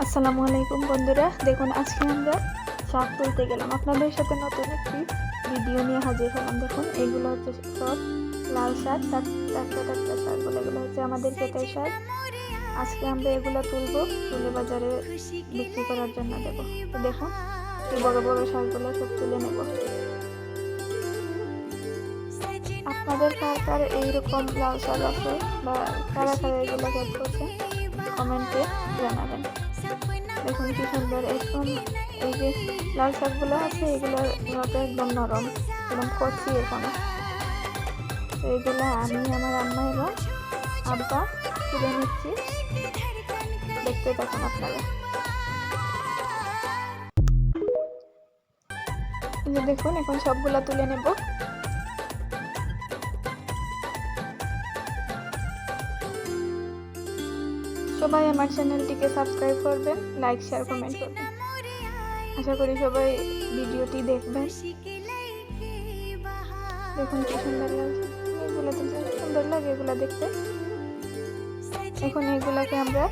আসসালামু আলাইকুম বন্ধুরা। দেখুন, আজকে আমরা শাক তুলতে গেলাম। আপনাদের সাথে নতুন একটি ভিডিও নিয়ে হাজির হলাম। দেখুন এইগুলো হচ্ছে সব লাল শাক টাট- টাটকা টাটকা শাকগুলো এগুলো হচ্ছে আমাদের ক্ষেতের শাক। আজকে আমরা এগুলো তুলবো, তুলে বাজারে বিক্রি করার জন্য দেবো। তো দেখুন বড় বড় শাকগুলো সব তুলে নেব। আপনাদের কার কার এইরকম লাল শাক আছে বা কারা কারা এগুলো ক্ষেত করছে? কমেন্টে জানাবেন। দেখুন কি সুন্দর একদম এই যে লাল শাকগুলো আছে, এগুলোর মতো একদম নরম, একদম কচি এখনও। তো এগুলো আমি, আমার আম্মা এবং আব্বা তুলে নিচ্ছি। দেখতে থাকুন আপনারা। দেখুন, এখন সবগুলা তুলে নেব। সবাই আমার চ্যানেলটিকে সাবস্ক্রাইব করবেন লাইক শেয়ার কমেন্ট করবেন। আশা করি সবাই ভিডিওটি দেখবেন। দেখুন কি সুন্দর লাগছে। এগুলো তো সুন্দর লাগে, এগুলো দেখতে। এখন এগুলাকে আমরা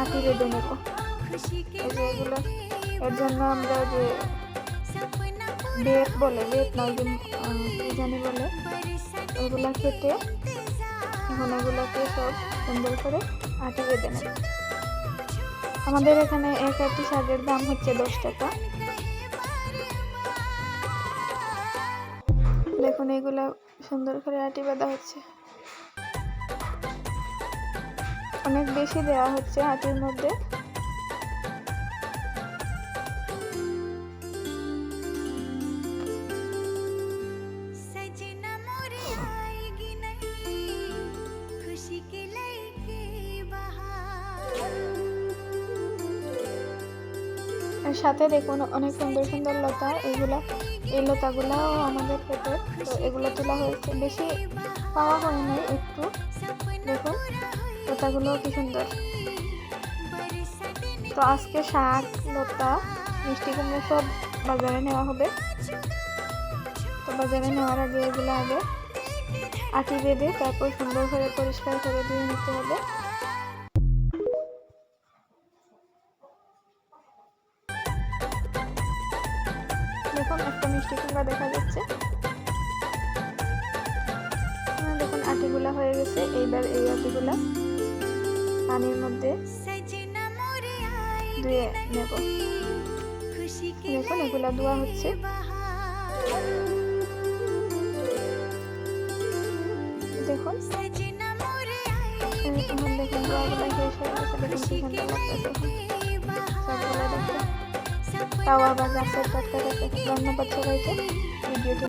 আটি বেঁধে নেব। এগুলো, এর জন্য আমরা যে বেত বলে, বেত নয় জানি বলে, এগুলা কেটে এখন এগুলোকে সব সুন্দর করে আটা বেঁধে নেব আমাদের এখানে এক একটি শাকের দাম হচ্ছে দশ টাকা। দেখুন, এগুলো সুন্দর করে আটি বাঁধা হচ্ছে। অনেক বেশি দেওয়া হচ্ছে আটির মধ্যে। সাথে দেখুন অনেক সুন্দর সুন্দর লতা, এগুলা, এই লতাগুলাও আমাদের পেটে তো এগুলো তোলা হয়েছে। বেশি পাওয়া হয়নি একটু। দেখুন, লতাগুলোও কি সুন্দর। তো আজকে শাক, লতা, মিষ্টি কুমড়ো সব বাজারে নেওয়া হবে। তো বাজারে নেওয়ার আগে এগুলো আগে আটি বেঁধে তারপর সুন্দর করে পরিষ্কার করে ধুয়ে নিতে হবে। দেখুন একটা মিষ্টি কুমড়া দেখা যাচ্ছে। হ্যাঁ, দেখুন আটিগুলা হয়ে গেছে। এইবার এই আটিগুলা পানির মধ্যে ধুয়ে দেখুন এগুলা ধোয়া হচ্ছে। হ্যাঁ, দেখুন। দেখুন ধোয়াগুলা শেষ হয়ে গেছে। দেখুন তাও আবার গাছের টাটকা টাটকা ধন্যবাদ সবাইকে ভিডিওটি